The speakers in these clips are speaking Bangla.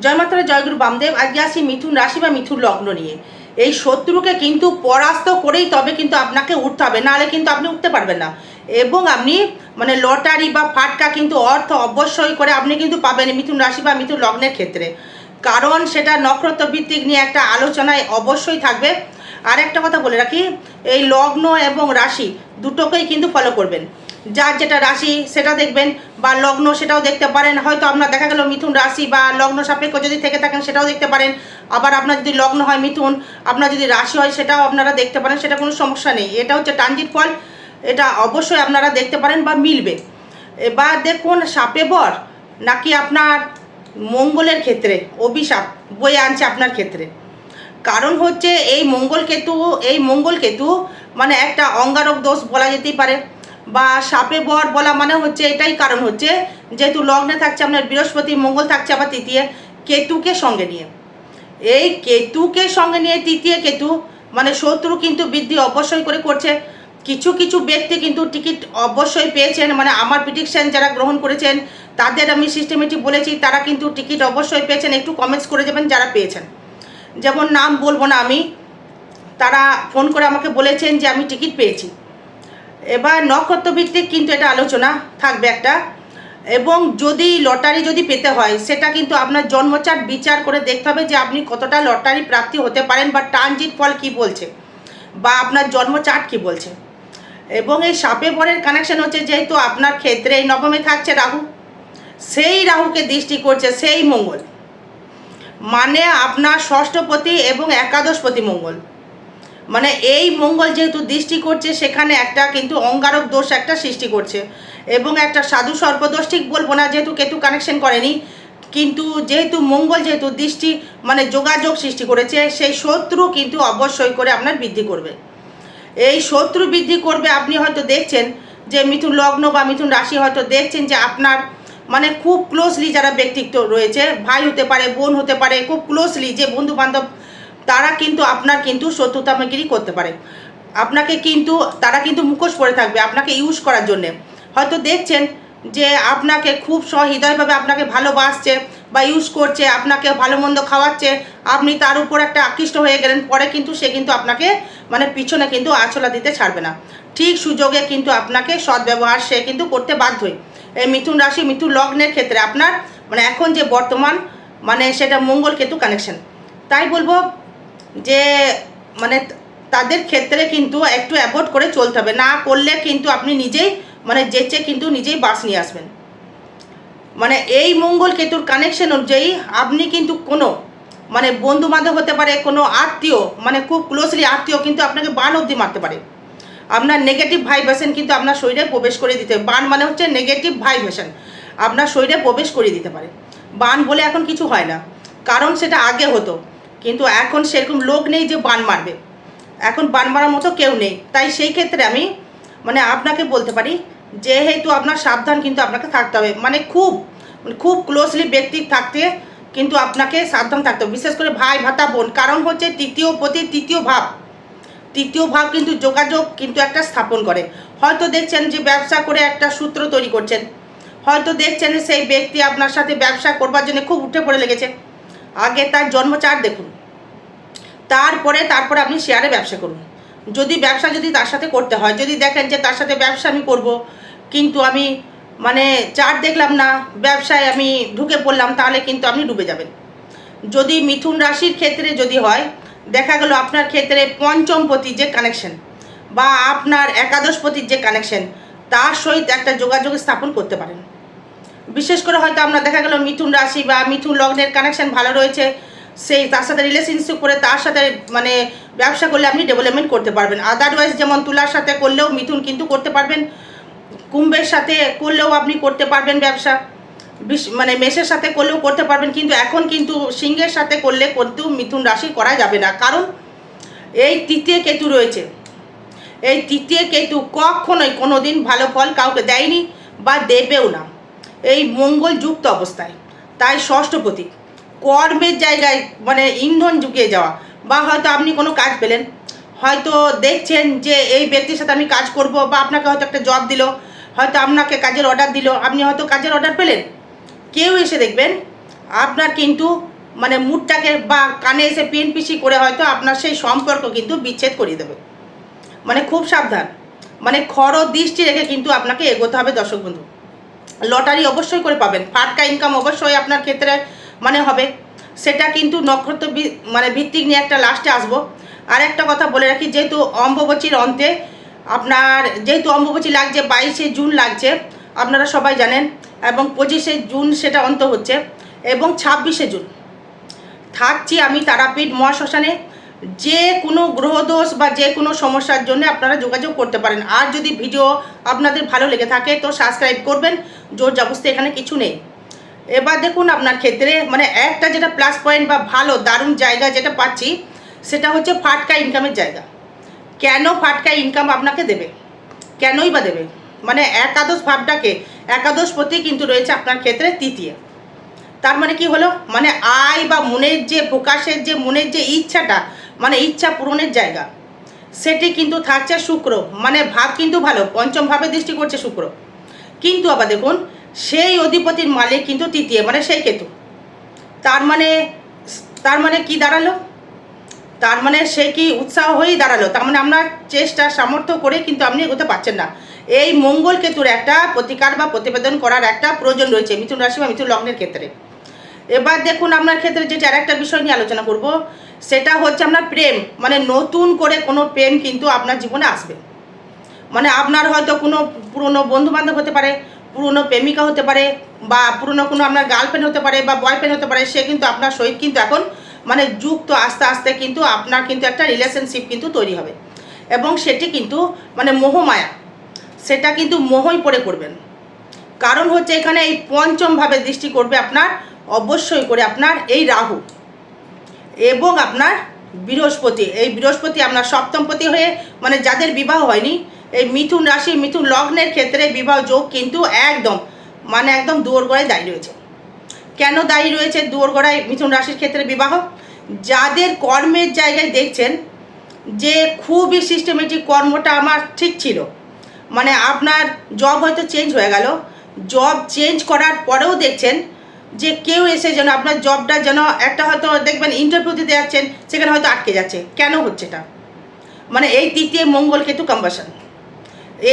জয় মাতারা জয়গুরু বামদেব, আজকে আসি মিথুন রাশি বা মিথুন লগ্ন নিয়ে। এই শত্রুকে কিন্তু পরাস্ত করেই তবে কিন্তু আপনাকে উঠতে হবে, নাহলে কিন্তু আপনি উঠতে পারবেন না। এবং আপনি মানে লটারি বা ফাটকা কিন্তু অর্থ অবশ্যই করে আপনি কিন্তু পাবেন মিথুন রাশি বা মিথুন লগ্নের ক্ষেত্রে। কারণ সেটা নক্ষত্র ভিত্তিক নিয়ে একটা আলোচনায় অবশ্যই থাকবে। আর একটা কথা বলে রাখি, এই লগ্ন এবং রাশি দুটোকেই কিন্তু ফলো করবেন। যার যেটা রাশি, সেটা দেখবেন, বা লগ্ন, সেটাও দেখতে পারেন। হয়তো আপনার দেখা গেল মিথুন রাশি বা লগ্ন সাপেক্ষ যদি থেকে থাকেন, সেটাও দেখতে পারেন। আবার আপনার যদি লগ্ন হয় মিথুন, আপনার যদি রাশি হয়, সেটাও আপনারা দেখতে পারেন, সেটা কোনো সমস্যা নেই। এটা হচ্ছে ট্রানজিট ফল এটা অবশ্যই আপনারা দেখতে পারেন বা মিলবে। এবার দেখুন, সাপে বর নাকি আপনার মঙ্গলের ক্ষেত্রে, অভিশাপ, বয়ে আনছে আপনার ক্ষেত্রে। কারণ হচ্ছে, এই মঙ্গল কেতু, এই মঙ্গল কেতু মানে একটা অঙ্গারক দোষ বলা যেতেই পারে। বা সাপে বর বলা মানে হচ্ছে, এটাই কারণ হচ্ছে, যেহেতু লগ্নে থাকছে আপনার বৃহস্পতি, মঙ্গল থাকছে আবার তৃতীয়, কেতুকে সঙ্গে নিয়ে। এই কেতুকে সঙ্গে নিয়ে তৃতীয় কেতু মানে শত্রু কিন্তু বৃদ্ধি অবশ্যই করে করছে। কিছু কিছু ব্যক্তি কিন্তু টিকিট অবশ্যই পেয়েছেন মানে আমার প্রিডিকশন যারা গ্রহণ করেছেন, তাদের আমি সিস্টেমেটিক বলেছি, তারা কিন্তু টিকিট অবশ্যই পেয়েছেন, একটু কমেন্টস করে যাবেন যারা পেয়েছেন। যেমন নাম বলব না আমি, তারা ফোন করে আমাকে বলেছেন যে আমি টিকিট পেয়েছি। এবার নক্ষত্র ভিত্তিক কিন্তু এটা আলোচনা থাকবে একটা। এবং যদি লটারি যদি পেতে হয়, সেটা কিন্তু আপনার জন্মচাট বিচার করে দেখতে হবে যে আপনি কতটা লটারি প্রাপ্তি হতে পারেন বা ট্রানজিট ফল কি বলছে বা আপনার জন্মচাট কি বলছে। এবং এই সাপে বরের কানেকশন হচ্ছে যেহেতু আপনার ক্ষেত্রে এই নবমে থাকছে রাহু, সেই রাহুকে দৃষ্টি করছে সেই মঙ্গল। মানে আপনার ষষ্ঠপতি এবং একাদশপতি মঙ্গল। মানে এই মঙ্গল যেহেতু দৃষ্টি করছে, সেখানে একটা কিন্তু অঙ্গারক দোষ একটা সৃষ্টি করছে। এবং একটা সাধু সর্পদোষ ঠিক বলব না যেহেতু কেতু কানেকশন করেনি, কিন্তু যেহেতু মঙ্গল যেহেতু দৃষ্টি মানে যোগাযোগ সৃষ্টি করেছে, সেই শত্রু কিন্তু অবশ্যই করে আপনার বৃদ্ধি করবে। এই শত্রু বৃদ্ধি করবে, আপনি হয়তো দেখছেন যে মিথুন লগ্ন বা মিথুন রাশি হয়তো দেখছেন যে আপনার মানে খুব ক্লোজলি যারা ব্যক্তিত্ব রয়েছে, ভাই হতে পারে, বোন হতে পারে, খুব ক্লোজলি যে বন্ধু বান্ধব তারা কিন্তু আপনার কিন্তু শত্রুতামগিরি করতে পারে। আপনাকে কিন্তু, তারা কিন্তু মুখোশ পরে থাকবে আপনাকে ইউজ করার জন্যে। হয়তো দেখছেন যে আপনাকে খুব সহৃদয়ভাবে আপনাকে ভালোবাসছে বা ইউজ করছে, আপনাকে ভালো মন্দ খাওয়াচ্ছে, আপনি তার উপর একটা আকৃষ্ট হয়ে গেলেন, পরে কিন্তু সে কিন্তু আপনাকে মানে পিছনে কিন্তু আছলা দিতে ছাড়বে না। ঠিক সুযোগে কিন্তু আপনাকে সদ্ব্যবহার সে কিন্তু করতে বাধ্যই। এই মিথুন রাশি, মিথুন লগ্নের ক্ষেত্রে আপনার মানে এখন যে বর্তমান মানে সেটা মঙ্গল কেতু কানেকশন তাই বলব যে মানে তাদের ক্ষেত্রে কিন্তু একটু অ্যাভয়েড করে চলতে হবে। না করলে কিন্তু আপনি নিজেই মানে যেচে কিন্তু নিজেই বাস নিয়ে আসবেন। মানে এই মঙ্গল কেতুর কানেকশন অনুযায়ী আপনি কিন্তু কোনো মানে বন্ধু বান্ধব হতে পারে, কোনো আত্মীয় মানে খুব ক্লোজলি আত্মীয় কিন্তু আপনাকে বান অবধি মারতে পারে। আপনার নেগেটিভ ভাইব্রেশন কিন্তু আপনার শরীরে প্রবেশ করে দিতে, বান মানে হচ্ছে নেগেটিভ ভাইব্রেশন আপনার শরীরে প্রবেশ করে দিতে পারে। বান বলে এখন কিছু হয় না। কারণ সেটা আগে হতো। কিন্তু এখন সেরকম লোক নেই যে বান মারবে। এখন বান মারার মতো কেউ নেই। তাই সেই ক্ষেত্রে আমি মানে আপনাকে বলতে পারি, যেহেতু আপনার সাবধান কিন্তু আপনাকে থাকতে হবে। মানে খুব খুব ক্লোজলি ব্যক্তি থাকতে কিন্তু আপনাকে সাবধান থাকতে হবে। বিশেষ করে ভাই, ভাতা, বোন। কারণ হচ্ছে তৃতীয় প্রতি তৃতীয় ভাব। তৃতীয় ভাব কিন্তু যোগাযোগ কিন্তু একটা স্থাপন করে। হয়তো দেখছেন যে ব্যবসা করে একটা সূত্র তৈরি করছেন। হয়তো দেখছেন সেই ব্যক্তি আপনার সাথে ব্যবসা করবার জন্য খুব উঠে পড়ে লেগেছে। আগে তার জন্মচার দেখুন। তারপরে তারপরে আপনি শেয়ারে ব্যবসা করুন। যদি ব্যবসা যদি তার সাথে করতে হয়, যদি দেখেন যে তার সাথে ব্যবসা আমি করব, কিন্তু আমি মানে চার দেখলাম না, ব্যবসায় আমি ঢুকে পড়লাম, তাহলে কিন্তু আপনি ডুবে যাবেন। যদি মিথুন রাশির ক্ষেত্রে যদি হয়, দেখা গেল আপনার ক্ষেত্রে পঞ্চমপতির যে কানেকশন বা আপনার একাদশপতির যে কানেকশন তার সহিত একটা যোগাযোগ স্থাপন করতে পারেন। বিশেষ করে হয়তো আমরা দেখা গেল মিথুন রাশি বা মিথুন লগ্নের কানেকশন ভালো রয়েছে, সেই তার সাথে রিলেশনশিপ করে তার সাথে মানে ব্যবসা করলে আপনি ডেভেলপমেন্ট করতে পারবেন। আদারওয়াইজ যেমন তুলার সাথে করলেও মিথুন কিন্তু করতে পারবেন, কুম্ভের সাথে করলেও আপনি করতে পারবেন ব্যবসা মানে মেষের সাথে করলেও করতে পারবেন, কিন্তু এখন কিন্তু সিংহের সাথে করলে কিন্তু মিথুন রাশি করা যাবে না। কারণ এই তৃতীয় কেতু রয়েছে। এই তৃতীয় কেতু কখনোই কোনো দিন ভালো ফল কাউকে দেয়নি বা দেবেও না। এই মঙ্গল যুক্ত অবস্থায়। তাই ষষ্ঠপতি কর্মের জায়গায় মানে ইন্ধন যুগিয়ে যাওয়া বা হয়তো আপনি কোনো কাজ পেলেন, হয়তো দেখছেন যে এই ব্যক্তির সাথে আমি কাজ করব বা আপনাকে হয়তো একটা জব দিল, হয়তো আপনাকে কাজের অর্ডার দিল, আপনি হয়তো কাজের অর্ডার পেলেন। কেউ এসে দেখবেন, আপনার কিন্তু মানে মুডটাকে বা কানে এসে পিএনপিসি করে হয়তো আপনার সেই সম্পর্ক কিন্তু বিচ্ছেদ করিয়ে দেবে। মানে খুব সাবধান মানে খর দৃষ্টি রেখে কিন্তু আপনাকে এগোতে হবে দর্শক বন্ধু। লটারি অবশ্যই করে পাবেন। ফাটকা ইনকাম অবশ্যই আপনার ক্ষেত্রে মানে হবে। সেটা কিন্তু নক্ষত্র মানে ভিত্তিক নিয়ে একটা লাস্টে আসব। আর একটা কথা বলে রাখি, যেহেতু অম্বুবচীর অন্তে আপনার, যেহেতু অম্বুবচী লাগছে, বাইশে জুন লাগছে, আপনারা সবাই জানেন, এবং পঁচিশে জুন সেটা অন্ত হচ্ছে, এবং ছাব্বিশে জুন। থাকছি আমি তারাপীঠ মহাশ্মশানে। যে কোনো গ্রহদোষ বা যে কোনো সমস্যার জন্য আপনারা যোগাযোগ করতে পারেন। আর যদি ভিডিও আপনাদের ভালো লেগে থাকে, তো সাবস্ক্রাইব করবেন। জোর জাবস্তি এখানে কিছু নেই। এবার দেখুন আপনার ক্ষেত্রে মানে একটা যেটা প্লাস পয়েন্ট বা ভালো, দারুণ জায়গা যেটা পাচ্ছি, সেটা হচ্ছে ফাটকা ইনকামের জায়গা। কেন ফাটকা ইনকাম আপনাকে দেবে? কেনই বা দেবে? মানে একাদশ ভাবটাকে, একাদশ প্রতি কিন্তু রয়েছে আপনার ক্ষেত্রে তৃতীয়। তার মানে কি হলো? মানে আয় বা মনের যে প্রকাশের যে মনের যে ইচ্ছাটা মানে ইচ্ছা পূরণের জায়গা। সেটি কিন্তু থাকছে শুক্র মানে ভাব কিন্তু ভালো, পঞ্চম ভাবে দৃষ্টি করছে শুক্র। কিন্তু আবার দেখুন, সেই অধিপতির মালিক কিন্তু তৃতীয় মানে সেই কেতু। তার মানে তার মানে কি দাঁড়াল? তার মানে সে কি উৎসাহ হয়েই দাঁড়াল? তার মানে আপনার চেষ্টা, সামর্থ্য করে কিন্তু আপনি এগোতে পারছেন না। এই মঙ্গল কেতুর একটা প্রতিকার বা প্রতিবেদন করার একটা প্রয়োজন রয়েছে, মিথুন রাশি বা মিথুন লগ্নের ক্ষেত্রে। এবার দেখুন, আপনার ক্ষেত্রে যেটা আরেকটা বিষয় নিয়ে আলোচনা করব। সেটা হচ্ছে আপনার প্রেম। মানে নতুন করে কোনো প্রেম কিন্তু আপনার জীবনে আসবে। মানে আপনার হয়তো কোনো পুরনো বন্ধু বান্ধব হতে পারে, পুরনো প্রেমিকা হতে পারে, বা পুরনো কোনো আপনার গার্লফ্রেন্ড হতে পারে, বা বয়ফ্রেন্ড হতে পারে, সে কিন্তু আপনার সহিত কিন্তু এখন মানে যুক্ত আস্তে আস্তে কিন্তু আপনার কিন্তু একটা রিলেশনশিপ কিন্তু তৈরি হবে। এবং সেটি কিন্তু মানে মোহমায়া। সেটা কিন্তু মোহই পড়ে করবেন। কারণ হচ্ছে এখানে এই পঞ্চমভাবে দৃষ্টি করবে আপনার, অবশ্যই করে আপনার এই রাহু। এবং আপনার বৃহস্পতি। এই বৃহস্পতি আপনার সপ্তমপতি হয়ে মানে যাদের বিবাহ হয়নি, এই মিথুন রাশি, মিথুন লগ্নের ক্ষেত্রে বিবাহ যোগ কিন্তু একদম মানে একদম দুয়ার গড়ায় দায়ী রয়েছে। কেন দায়ী রয়েছে দুয়ারগড়ায় মিথুন রাশির ক্ষেত্রে বিবাহ? যাদের কর্মের জায়গায় দেখছেন, যে খুবই সিস্টেমেটিক কর্মটা আমার ঠিক ছিল মানে আপনার জব হয়তো চেঞ্জ হয়ে গেল জব চেঞ্জ করার পরেও দেখছেন যে কেউ এসে যেন আপনার জবটা যেন একটা হয়তো দেখবেন ইন্টারভিউ দিতে যাচ্ছেন, সেখানে হয়তো আটকে যাচ্ছে। কেন হচ্ছে এটা? মানে এই তৃতীয় মঙ্গল কেতু কম্বাসন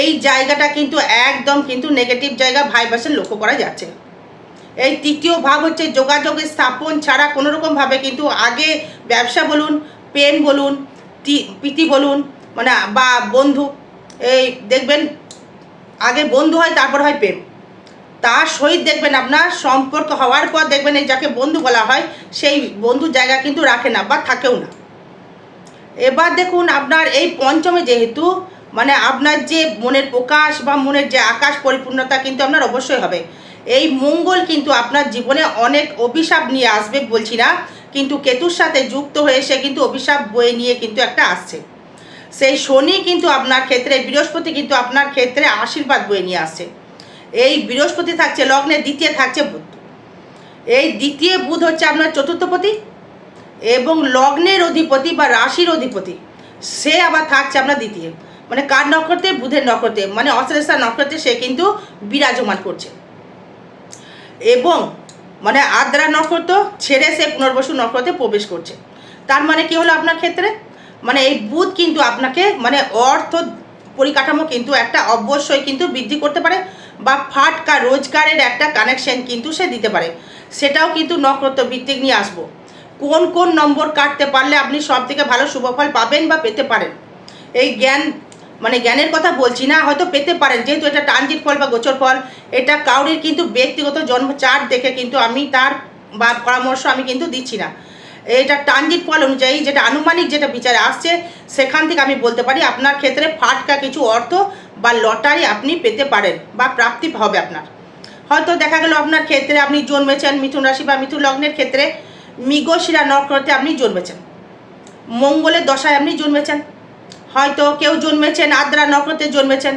এই জায়গাটা কিন্তু একদম কিন্তু নেগেটিভ জায়গা ভাইব্রেশন লক্ষ্য করা যাচ্ছে। এই তৃতীয় ভাব হচ্ছে যোগাযোগের স্থাপন ছাড়া কোনো রকমভাবে কিন্তু আগে ব্যবসা বলুন, প্রেম বলুন প্রীতি বলুন মানে বা বন্ধু, এই দেখবেন আগে বন্ধু হয়, তারপর হয় প্রেম। তার সহিত দেখবেন আপনার সম্পর্ক হওয়ার পর দেখবেন এই যাকে বন্ধু বলা হয়, সেই বন্ধুর জায়গা কিন্তু রাখে না বা থাকেও না। এবার দেখুন আপনার এই পঞ্চমে যেহেতু মানে আপনার যে মনের প্রকাশ বা মনের যে আকাশ পরিপূর্ণতা কিন্তু আপনার অবশ্যই হবে। এই মঙ্গল কিন্তু আপনার জীবনে অনেক অভিশাপ নিয়ে আসবে বলছি না, কিন্তু কেতুর সাথে যুক্ত হয়ে সে কিন্তু অভিশাপ বয়ে নিয়ে কিন্তু একটা আসছে। সেই শনি কিন্তু আপনার ক্ষেত্রে, বৃহস্পতি কিন্তু আপনার ক্ষেত্রে আশীর্বাদ বয়ে নিয়ে আসছে। এই বৃহস্পতি থাকছে, লগ্নে দ্বিতীয় থাকছে বুধ। এই দ্বিতীয় বুধ হচ্ছে আপনার চতুর্থপতি এবং লগ্নের অধিপতি বা রাশির অধিপতি। সে আবার থাকছে আপনার দ্বিতীয়। মানে কার নক্ষত্রে? বুধের নক্ষত্রে। মানে অশ্লেষা নক্ষত্রে সে কিন্তু বিরাজমান করছে। এবং মানে আদ্রা নক্ষত্র ছেড়ে সে পুনর্বসু নক্ষত্রে প্রবেশ করছে। তার মানে কি হলো আপনার ক্ষেত্রে? মানে এই বুধ কিন্তু আপনাকে মানে অর্থ পরিকাঠামো কিন্তু একটা অবশ্যই কিন্তু বৃদ্ধি করতে পারে। বা ফাটকা রোজগারের একটা কানেকশন কিন্তু সে দিতে পারে। সেটাও কিন্তু নক্ষত্র ভিত্তিক নিয়ে আসব। কোন কোন নম্বর কাটতে পারলে আপনি সব থেকে ভালো শুভফল পাবেন বা পেতে পারেন? এই জ্ঞান মানে জ্ঞানের কথা বলছি না, হয়তো পেতে পারেন, যেহেতু এটা ট্রানজিট ফল বা গোচর ফল, এটা কাউরির কিন্তু ব্যক্তিগত জন্ম চার্ট দেখে কিন্তু আমি তার বা পরামর্শ আমি কিন্তু দিচ্ছি না। এটা ট্রানজিট ফল অনুযায়ী যেটা আনুমানিক যেটা বিচারে আসছে, সেখান থেকে আমি বলতে পারি আপনার ক্ষেত্রে ফাটকা কিছু অর্থ বা লটারি আপনি পেতে পারেন বা প্রাপ্তি হবে আপনার। হয়তো দেখা গেল আপনার ক্ষেত্রে আপনি জন্মেছেন, মিথুন রাশি বা মিথুন লগ্নের ক্ষেত্রে মৃগশিরা নক্ষত্রে আপনি জন্মেছেন। মঙ্গলের দশায় আপনি জন্মেছেন। হয়তো কেউ জন্মেছেন, আদ্রা নক্ষত্রে জন্মেছেন,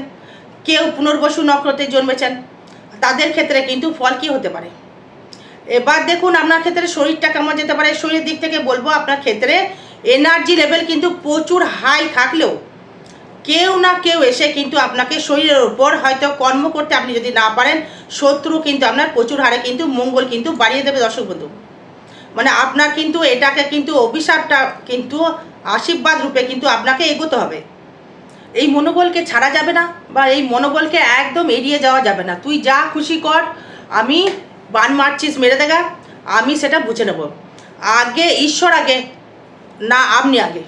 কেউ পুনর্বসু নক্ষত্রে জন্মেছেন। তাদের ক্ষেত্রে কিন্তু ফল কী হতে পারে? এবার দেখুন আপনার ক্ষেত্রে শরীরটা কেমন যেতে পারে? শরীরের দিক থেকে বলব আপনার ক্ষেত্রে এনার্জি লেভেল কিন্তু প্রচুর হাই থাকলেও কেউ না কেউ এসে কিন্তু আপনাকে শরীরের ওপর হয়তো কর্ম করতে আপনি যদি না পারেন, শত্রু কিন্তু আপনার প্রচুর হারে কিন্তু মঙ্গল কিন্তু বাড়িয়ে দেবে, দর্শক বন্ধু। মানে আপনার কিন্তু এটাকে কিন্তু অভিশাপটা কিন্তু আশীর্বাদ রূপে কিন্তু আপনাকে এগোতে হবে। এই মনোবলকে ছাড়া যাবে না বা এই মনোবলকে একদম এড়িয়ে যাওয়া যাবে না। তুই যা খুশি কর, আমি বান মারছিস মেরে দেখা আমি সেটা বুঝে নেব। আগে, ঈশ্বর আগে, না আপনি আগে।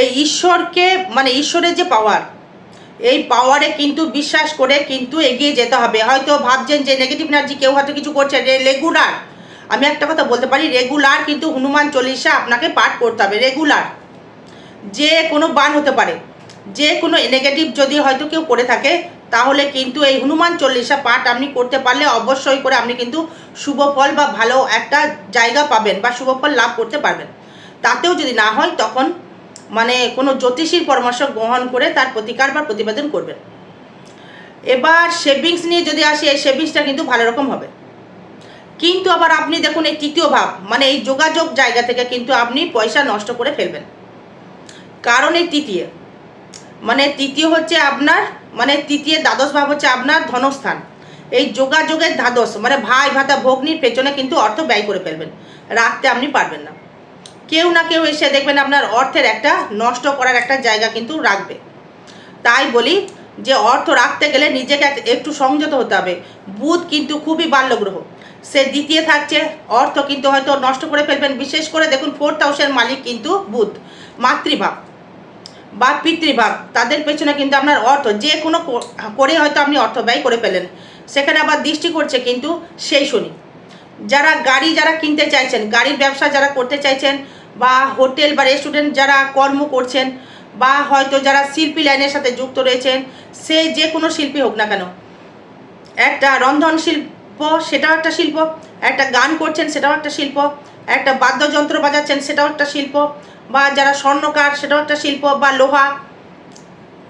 এই ঈশ্বরকে মানে ঈশ্বরের যে পাওয়ার এই পাওয়ারে কিন্তু বিশ্বাস করে কিন্তু এগিয়ে যেতে হবে। হয়তো ভাবছেন যে নেগেটিভ এনার্জি কেউ হয়তো কিছু করছে রেগুলার আমি একটা কথা বলতে পারি রেগুলার কিন্তু হনুমান চল্লিশা আপনাকে পাঠ করতে হবে রেগুলার যে কোনো বান হতে পারে, যে কোনো নেগেটিভ যদি হয়তো কেউ করে থাকে, তাহলে কিন্তু এই হনুমান চল্লিশা পাঠ আপনি করতে পারলে অবশ্যই করে আপনি কিন্তু শুভ ফল বা ভালো একটা জায়গা পাবেন বা শুভ ফল লাভ করতে পারবেন। তাতেও যদি না হয়, তখন মানে কোনো জ্যোতিষীর পরামর্শ গ্রহণ করে তার প্রতিকার বা প্রতিবেদন করবেন এবার সেভিংস নিয়ে যদি আসি, এই সেভিংসটা কিন্তু ভালো রকম হবে। কিন্তু আবার আপনি দেখুন, এই তৃতীয় ভাব মানে এই যোগাযোগ জায়গা থেকে কিন্তু আপনি পয়সা নষ্ট করে ফেলবেন। কারণ এই তৃতীয়। মানে তৃতীয় হচ্ছে আপনার মানে তৃতীয় দ্বাদশ ভাব হচ্ছে আপনার ধনস্থান। এই যোগাযোগের দ্বাদশ মানে ভাই, ভাতা, ভগ্নির পেছনে কিন্তু অর্থ ব্যয় করে ফেলবেন। রাখতে আপনি পারবেন না। কেউ না কেউ এসে দেখবেন আপনার অর্থের একটা নষ্ট করার একটা জায়গা কিন্তু রাখবে। তাই বলি যে অর্থ রাখতে গেলে নিজেকে একটু সংযত হতে হবে। বুধ কিন্তু খুবই বাল্যগ্রহ। সে দ্বিতীয় থাকছে, অর্থ কিন্তু হয়তো নষ্ট করে ফেলবেন। বিশেষ করে দেখুন ফোর্থ হাউসের মালিক কিন্তু বুধ, মাতৃভাব বা পিতৃভাব। তাদের পেছনে কিন্তু আপনার অর্থ, যে কোনো করে হয়তো আপনি অর্থ ব্যয় করে ফেলেন। সেখানে আবার দৃষ্টি করছে কিন্তু সেই শনি। যারা গাড়ি যারা কিনতে চাইছেন, গাড়ির ব্যবসা যারা করতে চাইছেন বা হোটেল বা রেস্টুরেন্ট যারা কর্ম করছেন বা হয়তো যারা শিল্পী লাইনের সাথে যুক্ত রয়েছেন, সে যে কোনো শিল্পী হোক না কেন, একটা রন্ধন শিল্প, সেটাও একটা শিল্প, একটা গান করছেন, সেটাও একটা শিল্প, একটা বাদ্যযন্ত্র বাজাচ্ছেন, সেটাও একটা শিল্প, বা যারা স্বর্ণকার, সেটাও একটা শিল্প, বা লোহা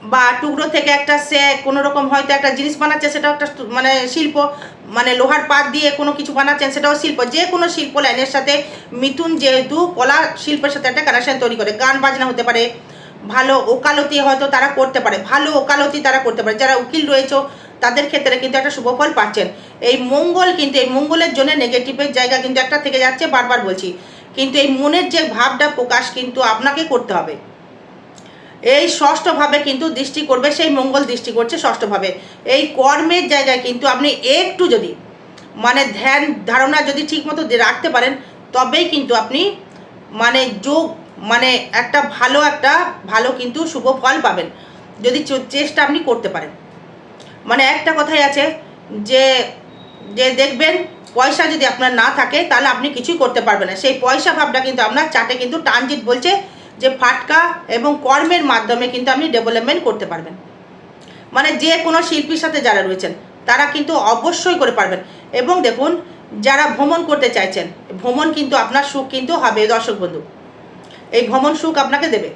বা টুকরো থেকে একটা সে কোনো রকম হয়তো একটা জিনিস বানাচ্ছে, সেটাও একটা মানে শিল্প মানে লোহার পাত দিয়ে কোনো কিছু বানাচ্ছেন, সেটাও শিল্প। যে কোনো শিল্প লাইনের সাথে মিথুন যেহেতু কলা শিল্পের সাথে একটা কানেকশন তৈরি করে। গান, বাজনা হতে পারে, ভালো ওকালতি হয়তো তারা করতে পারে, ভালো ওকালতি তারা করতে পারে। যারা উকিল রয়েছে, তাদের ক্ষেত্রে কিন্তু একটা শুভফল পাচ্ছেন। এই মঙ্গল কিন্তু, এই মঙ্গলের জন্য নেগেটিভের জায়গা কিন্তু একটা থেকে যাচ্ছে, বারবার বলছি। কিন্তু এই মনের যে ভাবটা প্রকাশ কিন্তু আপনাকে করতে হবে। এই ষষ্ঠভাবে কিন্তু দৃষ্টি করবে, সেই মঙ্গল দৃষ্টি করছে ষষ্ঠভাবে। এই কর্মের জায়গায় কিন্তু আপনি একটু যদি মানে ধ্যান, ধারণা যদি ঠিকমতো রাখতে পারেন, তবেই কিন্তু আপনি মানে যোগ মানে একটা ভালো একটা, ভালো কিন্তু শুভ ফল পাবেন, যদি চেষ্টা আপনি করতে পারেন। মানে একটা কথাই আছে যে যে দেখবেন পয়সা যদি আপনার না থাকে, তাহলে আপনি কিছুই করতে পারবেন না। সেই পয়সা ভাবটা কিন্তু আপনার চাটে কিন্তু ট্রানজিট বলছে যে ফাটকা এবং কর্মের মাধ্যমে কিন্তু আপনি ডেভেলপমেন্ট করতে পারবেন। মানে যে কোনো শিল্পীর সাথে যারা রয়েছেন, তারা কিন্তু অবশ্যই করে পারবেন। এবং দেখুন, যারা ভ্রমণ করতে চাইছেন, ভ্রমণ কিন্তু আপনার সুখ কিন্তু হবে, দর্শক বন্ধু। এই ভ্রমণ সুখ আপনাকে দেবে।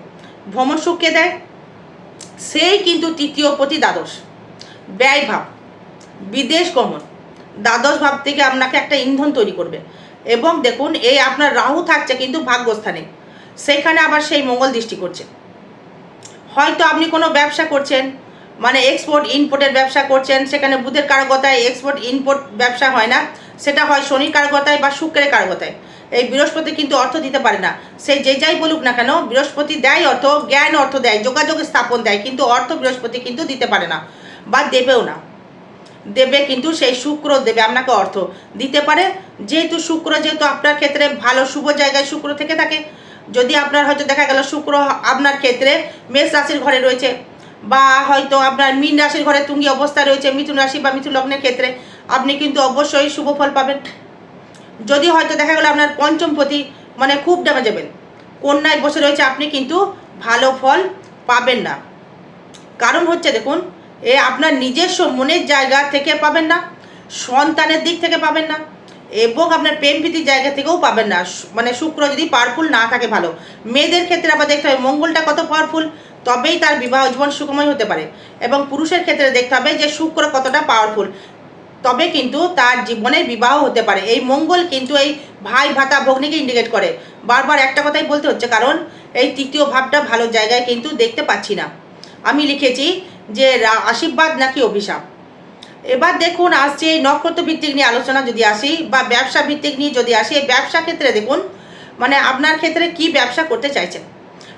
ভ্রমণ সুখ কে দেয়? সেই কিন্তু তৃতীয় প্রতি দ্বাদশ। ব্যয় ভাব। বিদেশ গমন। দ্বাদশ ভাব থেকে আপনাকে একটা ইন্ধন তৈরি করবে। এবং দেখুন, এই আপনার রাহু থাকছে কিন্তু ভাগ্যস্থানে। সেখানে আবার সেই মঙ্গল দৃষ্টি করছে। হয়তো আপনি কোনো ব্যবসা করছেন মানে এক্সপোর্ট ইনপোর্টের ব্যবসা করছেন, সেখানে বুধের কারকতায় এক্সপোর্ট ইনপোর্ট ব্যবসা হয় না, সেটা হয় শনির কারকতায় বা শুক্রের কারকতায় এই বৃহস্পতি কিন্তু অর্থ দিতে পারে না। সে যে যাই বলুক না কেন, বৃহস্পতি দেয় অর্থ, জ্ঞান অর্থ দেয়, যোগাযোগ স্থাপন দেয়, কিন্তু অর্থ বৃহস্পতি কিন্তু দিতে পারে না বা দেবেও না। দেবে কিন্তু সেই শুক্র দেবে, আপনাকে অর্থ দিতে পারে। যেহেতু শুক্র যেহেতু আপনার ক্ষেত্রে ভালো, শুভ জায়গায় শুক্র থেকে থাকে যদি আপনার হয়তো দেখা গেল শুক্র আপনার ক্ষেত্রে মেষ রাশির ঘরে রয়েছে, বা হয়তো আপনার মীন রাশির ঘরে তুঙ্গি অবস্থা রয়েছে, মিথুন রাশি বা মিথুন লগ্নের ক্ষেত্রে, আপনি কিন্তু অবশ্যই শুভ ফল পাবেন। যদি হয়তো দেখা গেল আপনার পঞ্চম প্রতি মানে খুব ডেমে যাবেন কন্যায় বসে রয়েছে, আপনি কিন্তু ভালো ফল পাবেন না। কারণ হচ্ছে দেখুন, এ আপনার নিজস্ব মনের জায়গা থেকে পাবেন না, সন্তানের দিক থেকে পাবেন না এবং আপনার প্রেম প্রীতির জায়গা থেকেও পাবেন না। মানে শুক্র যদি পাওয়ারফুল না থাকে ভালো। মেয়েদের ক্ষেত্রে আবার দেখতে হবে, মঙ্গলটা কত পাওয়ারফুল তবেই তার বিবাহ জীবন সুখময় হতে পারে। এবং পুরুষের ক্ষেত্রে দেখতে হবে যে শুক্র কতটা পাওয়ারফুল তবে কিন্তু তার জীবনে বিবাহ হতে পারে। এই মঙ্গল কিন্তু এই ভাই, ভাতা, ভগ্নিকে ইন্ডিকেট করে। বারবার একটা কথাই বলতে হচ্ছে, কারণ এই তৃতীয় ভাবটা ভালো জায়গায় কিন্তু দেখতে পাচ্ছি না। আমি লিখেছি যে আশীর্বাদ নাকি অভিশাপ? এবার দেখুন, আসছে এই নক্ষত্র ভিত্তিক নিয়ে আলোচনা যদি আসি বা ব্যবসা ভিত্তিক নিয়ে যদি আসি, এই ব্যবসা ক্ষেত্রে দেখুন মানে আপনার ক্ষেত্রে কি ব্যবসা করতে চাইছেন?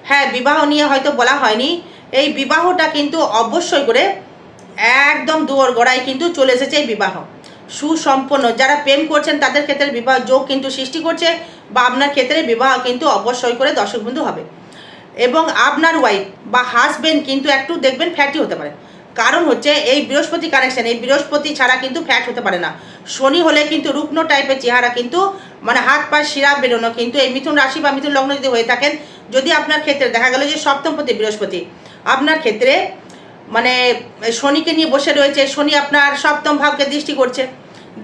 হ্যাঁ বিবাহ নিয়ে হয়তো বলা হয়নি। এই বিবাহটা কিন্তু অবশ্যই করে একদম দুয়ার গড়ায় কিন্তু চলে এসেছে এই বিবাহ। সুসম্পন্ন। যারা প্রেম করছেন, তাদের ক্ষেত্রে বিবাহ যোগ কিন্তু সৃষ্টি করছে বা আপনার ক্ষেত্রে বিবাহ কিন্তু অবশ্যই করে দর্শক বন্ধু হবে। এবং আপনার ওয়াইফ বা হাজবেন্ড কিন্তু একটু দেখবেন ফ্যাটি হতে পারে। কারণ হচ্ছে এই বৃহস্পতি কানেকশন এই বৃহস্পতি ছাড়া কিন্তু ফ্যাট হতে পারে না। শনি হলে কিন্তু রুগ্ন টাইপের চেহারা কিন্তু মানে হাত পা শিরা বেরোনো কিন্তু এই মিথুন রাশি বা মিথুন লগ্ন যদি হয়ে থাকেন, যদি আপনার ক্ষেত্রে দেখা গেল যে সপ্তমপতি বৃহস্পতি, আপনার ক্ষেত্রে মানে শনিকে নিয়ে বসে রয়েছে, শনি আপনার সপ্তম ভাবকে দৃষ্টি করছে।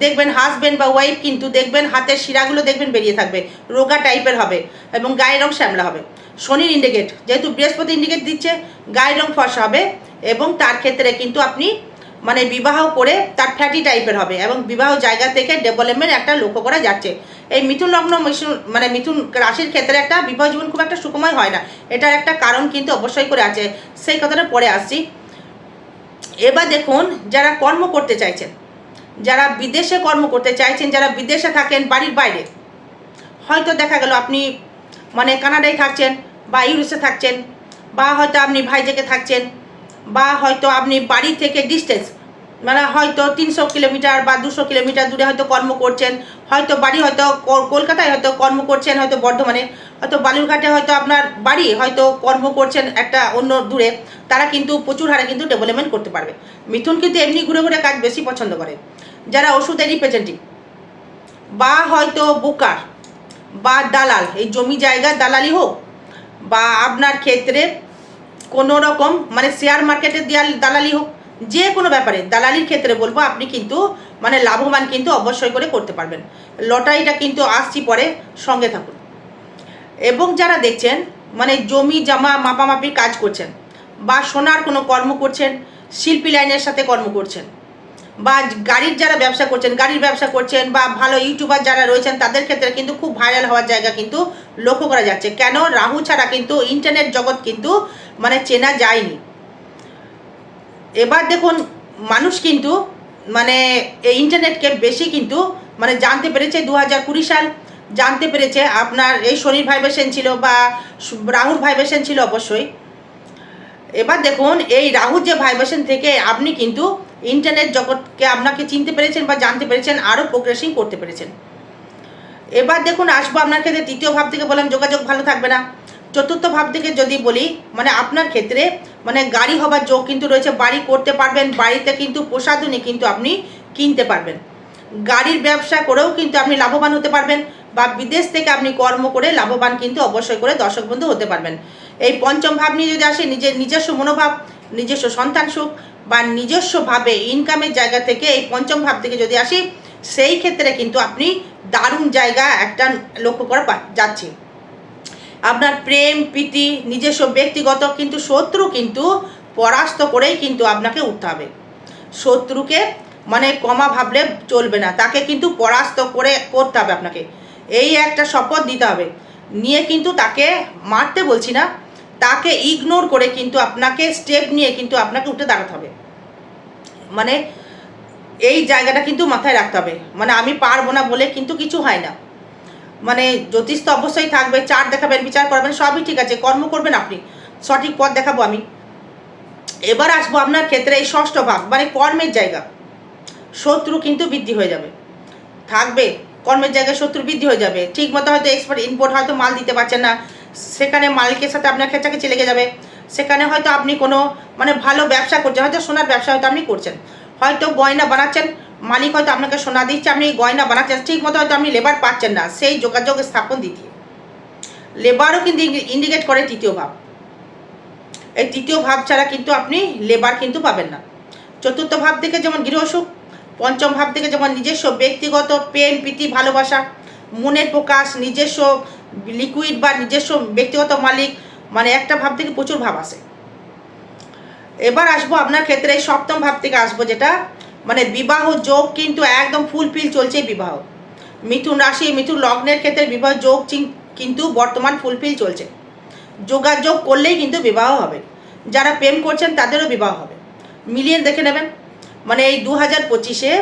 দেখবেন হাজবেন্ড বা ওয়াইফ কিন্তু দেখবেন হাতের শিরাগুলো দেখবেন বেরিয়ে থাকবে, রোগা টাইপের হবে এবং গায়ের রং শ্যামলা হবে। শনির ইন্ডিকেট যেহেতু বৃহস্পতি ইন্ডিকেট দিচ্ছে, গায়ের রং ফর্সা হবে এবং তার ক্ষেত্রে কিন্তু আপনি মানে বিবাহ করে তার ফ্যাটি টাইপের হবে এবং বিবাহ জায়গা থেকে ডেভেলপমেন্ট একটা লক্ষ্য করা যাচ্ছে। এই মিথুন লগ্ন মানে মিথুন রাশির ক্ষেত্রে একটা বিবাহ জীবন খুব একটা সুখময় হয় না। এটার একটা কারণ কিন্তু অবশ্যই করে আছে। সেই কথাটা পরে আসছি। এবার দেখুন, যারা কর্ম করতে চাইছেন, যারা বিদেশে কর্ম করতে চাইছেন, যারা বিদেশে থাকেন, বাড়ির বাইরে, হয়তো দেখা গেল আপনি মানে কানাডায় থাকছেন বা ইউরোসে থাকছেন, বা হয়তো আপনি ভাইজেকে থাকছেন, বা হয়তো আপনি বাড়ি থেকে ডিস্টেন্স মানে হয়তো তিনশো কিলোমিটার বা দুশো কিলোমিটার দূরে হয়তো কর্ম করছেন, হয়তো বাড়ি হয়তো কল- কলকাতায় হয়তো কর্ম করছেন, হয়তো বর্ধমানে, হয়তো বালুরঘাটে হয়তো আপনার বাড়ি হয়তো কর্ম করছেন একটা অন্য দূরে, তারা কিন্তু প্রচুর হারে কিন্তু ডেভেলপমেন্ট করতে পারবে। মিথুন কিন্তু এমনি ঘুরে ঘুরে কাজ বেশি পছন্দ করে। যারা ওষুধের রিপ্রেজেন্টেটিভ বা হয়তো বুকার, বা দালাল, এই জমি জায়গার দালালি হোক বা আপনার ক্ষেত্রে কোনো রকম মানে শেয়ার মার্কেটের দালালি হোক, যে কোনো ব্যাপারে দালালির ক্ষেত্রে বলব, আপনি কিন্তু মানে লাভবান কিন্তু অবশ্যই করে করতে পারবেন। লটারিটা কিন্তু আসছি পরে, সঙ্গে থাকুন। এবং যারা দেখছেন মানে জমি, জামা মাপামাপির কাজ করছেন বা সোনার কোনো কর্ম করছেন, শিল্পী লাইনের সাথে কর্ম করছেন বা গাড়ির যারা ব্যবসা করছেন, গাড়ির ব্যবসা করছেন বা ভালো ইউটিউবার যারা রয়েছেন, তাদের ক্ষেত্রে কিন্তু খুব ভাইরাল হওয়ার জায়গা কিন্তু লক্ষ্য করা যাচ্ছে। কেন? রাহু ছাড়া কিন্তু ইন্টারনেট জগৎ কিন্তু মানে চেনা যায়নি। এবার দেখুন, মানুষ কিন্তু মানে এই ইন্টারনেটকে বেশি কিন্তু মানে জানতে পেরেছে দু হাজার কুড়ি সাল। জানতে পেরেছে আপনার এই শনির ভাইব্রেশন ছিল বা রাহুর ভাইব্রেশন ছিল অবশ্যই। এবার দেখুন, এই রাহুর যে ভাইব্রেশন থেকে আপনি কিন্তু ইন্টারনেট জগৎকে আপনাকে চিনতে পেরেছেন বা জানতে পেরেছেন আরও প্রোগ্রেসিং করতে পেরেছেন। এবার দেখুন, আসব আপনার ক্ষেত্রে, তৃতীয় ভাব থেকে বললাম, যোগাযোগ ভালো থাকবে না। চতুর্থ ভাব থেকে যদি বলি মানে আপনার ক্ষেত্রে মানে গাড়ি হবার যোগ কিন্তু রয়েছে, বাড়ি করতে পারবেন, বাড়িতে কিন্তু প্রসাধনী কিন্তু আপনি কিনতে পারবেন। গাড়ির ব্যবসা করেও কিন্তু আপনি লাভবান হতে পারবেন, বা বিদেশ থেকে আপনি কর্ম করে লাভবান কিন্তু অবশ্যই করে দর্শক বন্ধু হতে পারবেন। এই পঞ্চম ভাব নিয়ে যদি আসে, নিজের নিজস্ব মনোভাব, নিজস্ব সন্তান সুখ বা নিজস্বভাবে ইনকামের জায়গা থেকে এই পঞ্চম ভাব থেকে যদি আসি, সেই ক্ষেত্রে কিন্তু আপনি দারুণ জায়গা একটা লক্ষ্য করা যাচ্ছে। আপনার প্রেম, প্রীতি, নিজস্ব ব্যক্তিগত কিন্তু শত্রু কিন্তু পরাস্ত করেই কিন্তু আপনাকে উঠতে হবে। শত্রুকে মানে কমা ভাবলে চলবে না, তাকে কিন্তু পরাস্ত করে করতে হবে আপনাকে। এই একটা শপথ দিতে হবে। নিয়ে কিন্তু তাকে মারতে বলছি না তাকে ইগনোর করে কিন্তু আপনাকে স্টেপ নিয়ে কিন্তু আপনাকে উঠে দাঁড়াতে হবে। মানে এই জায়গাটা কিন্তু মাথায় রাখতে হবে। মানে আমি পারব না বলে কিন্তু কিছু হয় না। মানে জ্যোতিষ তো অবশ্যই থাকবে, চার দেখাবেন, বিচার করবেন, সবই ঠিক আছে, কর্ম করবেন আপনি। সঠিক পথ দেখাবো আমি। এবার আসব আপনার ক্ষেত্রে এই ষষ্ঠ ভাগ মানে কর্মের জায়গা। শত্রু কিন্তু বৃদ্ধি হয়ে যাবে। থাকবে, কর্মের জায়গায় শত্রু বৃদ্ধি হয়ে যাবে। ঠিক মতো হয়তো এক্সপোর্ট ইম্পোর্ট হয়তো মাল দিতে পারছেন না। সেখানে মালিকের সাথে আপনার খেঁচাখেচি লেগে যাবে। সেখানে হয়তো আপনি কোনো মানে ভালো ব্যবসা করছেন, হয়তো সোনার ব্যবসা হয়তো আপনি করছেন। হয়তো গয়না বানাচ্ছেন, মালিক হয়তো আপনাকে সোনা দিচ্ছে, আপনি গয়না বানাচ্ছেন, ঠিক মতো হয়তো আপনি লেবার পাচ্ছেন না, সেই যোগাযোগ স্থাপন দ্বিতীয়। লেবারও কিন্তু ইন্ডিকেট করে তৃতীয় ভাব। এই তৃতীয় ভাব ছাড়া কিন্তু আপনি লেবার কিন্তু পাবেন না। চতুর্থ ভাব থেকে যেমন গৃহসুখ, পঞ্চম ভাব থেকে যেমন নিজস্ব ব্যক্তিগত প্রেম, প্রীতি, ভালোবাসা, মনের প্রকাশ, নিজস্ব লিকুইড বা নিজস্ব ব্যক্তিগত মালিক মানে একটা ভাব থেকে প্রচুর ভাব আসে। এবার আসব আপনার ক্ষেত্রে এই সপ্তম ভাব থেকে আসব যেটা মানে বিবাহ যোগ কিন্তু একদম ফুলফিল চলছে বিবাহ। মিথুন রাশি, মিথুন লগ্নের ক্ষেত্রে বিবাহ যোগ কিন্তু বর্তমান ফুলফিল চলছে। যোগাযোগ করলেই কিন্তু বিবাহ হবে। যারা প্রেম করছেন তাদেরও বিবাহ হবে। মিলিয়ে দেখে নেবেন। মানে এই দু হাজার পঁচিশে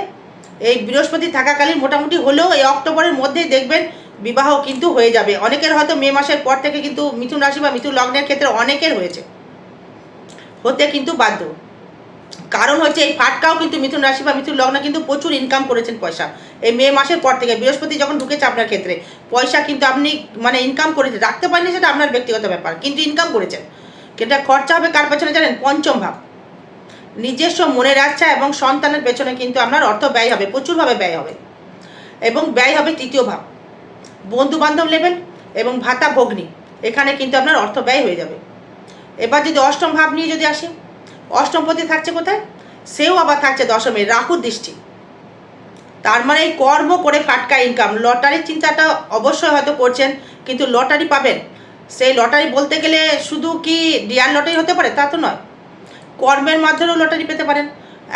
এই বৃহস্পতি থাকাকালীন মোটামুটি হলেও এই অক্টোবরের মধ্যেই দেখবেন বিবাহ কিন্তু হয়ে যাবে। অনেকের হয়তো মে মাসের পর থেকে কিন্তু মিথুন রাশি বা মিথুন লগ্নের ক্ষেত্রে অনেকের হয়েছে। হতে কিন্তু বাধ্য। কারণ হচ্ছে এই ফাটকাও কিন্তু মিথুন রাশি বা মিথুন লগ্ন কিন্তু প্রচুর ইনকাম করেছেন পয়সা। এই মে মাসের পর থেকে বৃহস্পতি যখন ঢুকেছে আপনার ক্ষেত্রে, পয়সা কিন্তু আপনি মানে ইনকাম করেছেন রাখতে পারেনি সেটা আপনার ব্যক্তিগত ব্যাপার, কিন্তু ইনকাম করেছেন। কিন্তু খরচা হবে কার পেছনে জানেন? পঞ্চম ভাব। নিজস্ব মনের আচ্ছা এবং সন্তানের পেছনে কিন্তু আপনার অর্থ ব্যয় হবে, প্রচুরভাবে ব্যয় হবে। এবং ব্যয় হবে তৃতীয় ভাব। বন্ধু বান্ধব লেভেল এবং ভাতা ভগ্নি। এখানে কিন্তু আপনার অর্থ ব্যয় হয়ে যাবে। এবার যদি অষ্টম ভাব নিয়ে যদি আসি অষ্টমপতি থাকছে কোথায়? সেও আবার থাকছে দশমে রাহুর দৃষ্টি। তার মানে এই কর্ম করে ফাটকা ইনকাম লটারির চিন্তাটা অবশ্যই হয়তো করছেন, কিন্তু লটারি পাবেন। সেই লটারি বলতে গেলে শুধু কি ডিয়ার লটারি হতে পারে? তা তো নয়। কর্মের মাধ্যমেও লটারি পেতে পারেন।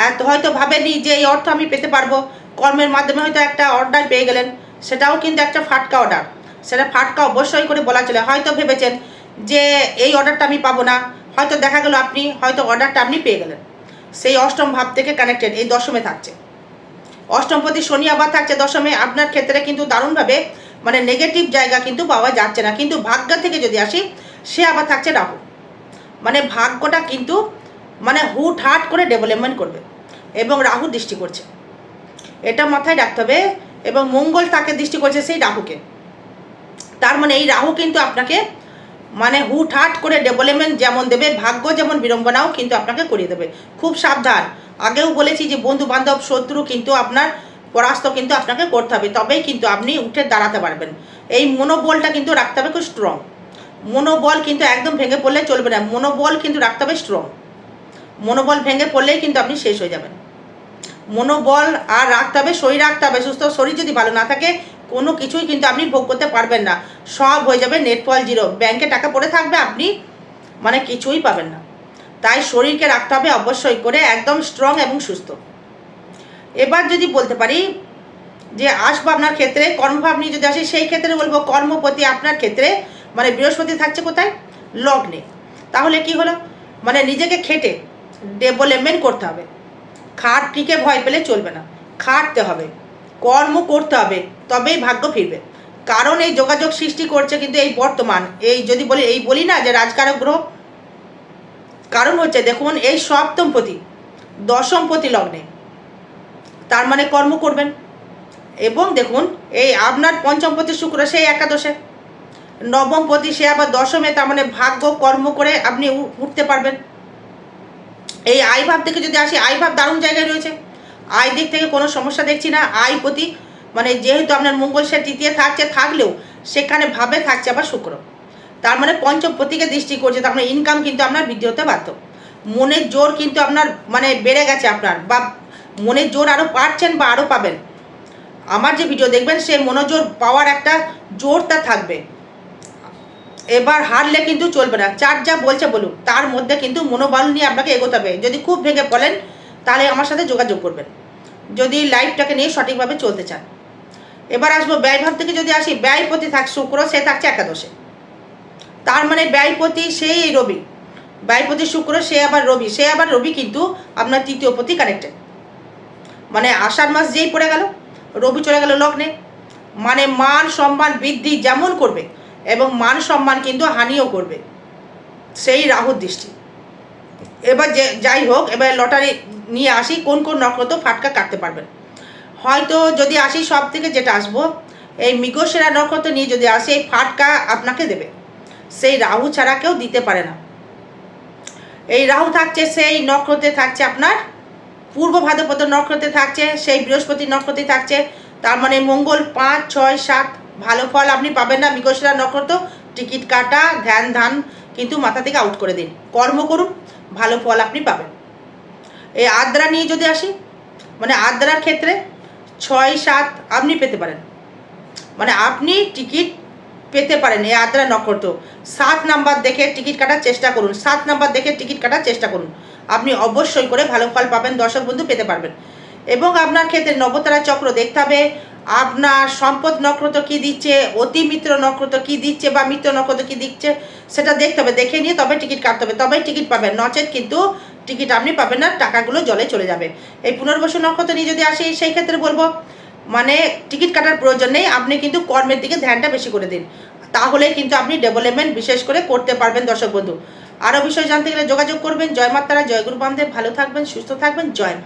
এত হয়তো ভাবেনি যে এই অর্থ আমি পেতে পারব। কর্মের মাধ্যমে হয়তো একটা অর্ডার পেয়ে গেলেন। সেটাও কিন্তু একটা ফাটকা অর্ডার সেটা ফাটকা অবশ্যই করে বলা চলে। হয়তো ভেবেছেন যে এই অর্ডারটা আমি পাবো না। হয়তো দেখা গেল আপনি, হয়তো অর্ডারটা আপনি পেয়ে গেলেন। সেই অষ্টম ভাব থেকে কানেক্টেড এই দশমে থাকছে। অষ্টমপতি শনি আবার থাকছে দশমে। আপনার ক্ষেত্রে কিন্তু দারুণভাবে মানে নেগেটিভ জায়গা কিন্তু পাওয়া যাচ্ছে না। কিন্তু ভাগ্য থেকে যদি আসি, সে আবার থাকছে রাহু। মানে ভাগ্যটা কিন্তু মানে হুট হাট করে ডেভেলপমেন্ট করবে। এবং রাহু দৃষ্টি করছে। এটা মাথায় রাখতে হবে এবং মঙ্গল তাকে দৃষ্টি করছে সেই রাহুকে। তার মানে এই রাহু কিন্তু আপনাকে মানে হুট হাট করে ডেভেলপমেন্ট যেমন দেবে, ভাগ্য যেমন বিড়ম্বনাও কিন্তু আপনাকে করিয়ে দেবে। খুব সাবধান। আগেও বলেছি যে বন্ধু বান্ধব শত্রু কিন্তু আপনার পরাস্ত কিন্তু আপনাকে করতে হবে। তবেই কিন্তু আপনি উঠে দাঁড়াতে পারবেন। এই মনোবলটা কিন্তু রাখতে হবে খুব স্ট্রং মনোবল কিন্তু একদম ভেঙে পড়লে চলবে না। মনোবল কিন্তু রাখতে হবে স্ট্রং মনোবল ভেঙে পড়লেই কিন্তু আপনি শেষ হয়ে যাবেন। মনোবল আর রাখতে হবে শরীর রাখতে হবে, সুস্থ শরীর যদি ভালো না থাকে, কোনো কিছুই কিন্তু আপনি ভোগ করতে পারবেন না। সব হয়ে যাবে নেট ফল জিরো ব্যাংকে টাকা পড়ে থাকবে, আপনি মানে কিছুই পাবেন না। তাই শরীরকে রাখতে হবে অবশ্যই করে, একদম স্ট্রং এবং সুস্থ। এবার যদি বলতে পারি যে আসব আপনার ক্ষেত্রে কর্মভাব নিয়ে যদি আসি, সেই ক্ষেত্রে বলব কর্মপতি আপনার ক্ষেত্রে মানে বৃহস্পতি থাকছে কোথায়? লগ্নে। তাহলে কি হলো? মানে নিজেকে খেটে ডেভেলপমেন্ট করতে হবে। খাট টিকে ভয় পেলে চলবে না। খাটতে হবে, কর্ম করতে হবে, তবেই ভাগ্য ফিরবে। কারণ এই যোগাযোগ সৃষ্টি করছে কিন্তু এই বর্তমান। এই যদি বলি, এই বলি না যে রাজকারক গ্রহ। কারণ হচ্ছে, দেখুন, এই সপ্তমপতি দশমপতি লগ্নে, তার মানে কর্ম করবেন। এবং দেখুন, এই আপনার পঞ্চমপতি শুক্র সেই একাদশে। নবমপতি সে আবার দশমে, তার মানে ভাগ্য কর্ম করে আপনি উঠতে পারবেন। এই আই ভাব থেকে যদি আসি, আই ভাব দারুণ জায়গায় রয়েছে। আয় দিক থেকে কোনো সমস্যা দেখছি না আয় প্রতি মানে যেহেতু আপনার মঙ্গল সে তৃতীয় থাকছে, থাকলেও সেখানে ভাবে থাকছে আবার শুক্র। তার মানে পঞ্চম প্রতীকে দৃষ্টি করছে, তার মানে ইনকাম কিন্তু আপনার বৃদ্ধি হতে বাধ্য। মনের জোর কিন্তু আপনার মানে বেড়ে গেছে আপনার, বা মনের জোর আরও পাচ্ছেন বা আরও পাবেন। আমার যে ভিডিও দেখবেন, সে মনোজোর পাওয়ার একটা জোর তার থাকবে। এবার হারলে কিন্তু চলবে না। চার যা বলছে বলুন তার মধ্যে কিন্তু মনোবল নিয়ে আপনাকে এগোতে হবে। যদি খুব ভেঙে পড়েন, তাহলে আমার সাথে যোগাযোগ করবেন। যদি লাইফটাকে নিয়ে সঠিকভাবে চলতে চান। এবার আসব ব্যয়ভাব থেকে যদি আসি, ব্যয়পতি থাক, শুক্র, সে থাকছে একাদশে। তার মানে ব্যয়পতি সেই রবি। ব্যয়পতি শুক্র, সে আবার রবি। সে আবার রবি কিন্তু আপনার তৃতীয় পতি কানেক্টেড মানে আষাঢ় মাস যেই পড়ে গেল, রবি চলে গেল লগ্নে। মানে মান, সম্মান, বৃদ্ধি যেমন করবে এবং মান সম্মান কিন্তু হানিও করবে। সেই রাহুর দৃষ্টি। এবার যে, যাই হোক, এবার লটারি নিয়ে আসি, কোন কোন নক্ষত্র ফাটকা কাটতে পারবেন। হয়তো যদি আসি সব থেকে যেটা আসব, এই মৃগশিরা নক্ষত্র নিয়ে যদি আসি, এই ফাটকা আপনাকে দেবে। সেই রাহু ছাড়া কেউ দিতে পারে না। এই রাহু থাকছে, সেই নক্ষত্রে থাকছে আপনার পূর্ব ভাদ্রপদ নক্ষত্রে থাকছে, সেই বৃহস্পতি নক্ষত্রে থাকছে, তার মানে মঙ্গল পাঁচ, ছয়, সাত ভালো ফল আপনি পাবেন না মৃগশিরা নক্ষত্র, টিকিট কাটা, ধ্যান ধান, কিন্তু মাথা থেকে আউট করে দিন। কর্ম করুন, ভালো ফল আপনি পাবেন। এই আদ্রা নিয়ে যদি আসি মানে আদ্রার ক্ষেত্রে ছয়, সাত আপনি পেতে পারেন। মানে আপনি টিকিট পেতে পারেন এই আদ্রা নক্ষত্র। সাত নাম্বার দেখে টিকিট কাটার চেষ্টা করুন। সাত নাম্বার দেখে টিকিট কাটার চেষ্টা করুন। আপনি অবশ্যই করে ভালো ফল পাবেন, দর্শক বন্ধু পেতে পারবেন। এবং আপনার ক্ষেত্রে নবতারা চক্র দেখতে হবে। আপনার সম্পদ নক্ষত্র কি দিচ্ছে, অতি মিত্র নক্ষত্র কি দিচ্ছে বা মিত্র নক্ষত্র কি দিচ্ছে, সেটা দেখতে হবে, দেখে নিয়ে তবে টিকিট কাটতে হবে। তবেই টিকিট পাবেন। নচেত কিন্তু টিকিট আপনি পাবেন না, টাকাগুলো জলে চলে যাবে। এই পুনর্বসু নক্ষত্র নিয়ে যদি আসে, সেই ক্ষেত্রে বলব মানে টিকিট কাটার প্রয়োজন নেই, আপনি কিন্তু কর্মের দিকে ধ্যানটা বেশি করে দিন। তাহলে কিন্তু আপনি ডেভেলপমেন্ট বিশেষ করে করতে পারবেন, দর্শক বন্ধু। আরও বিষয় জানতে গেলে যোগাযোগ করবেন। জয় মাতারা, জয় বামদেব। ভালো থাকবেন, সুস্থ থাকবেন। জয়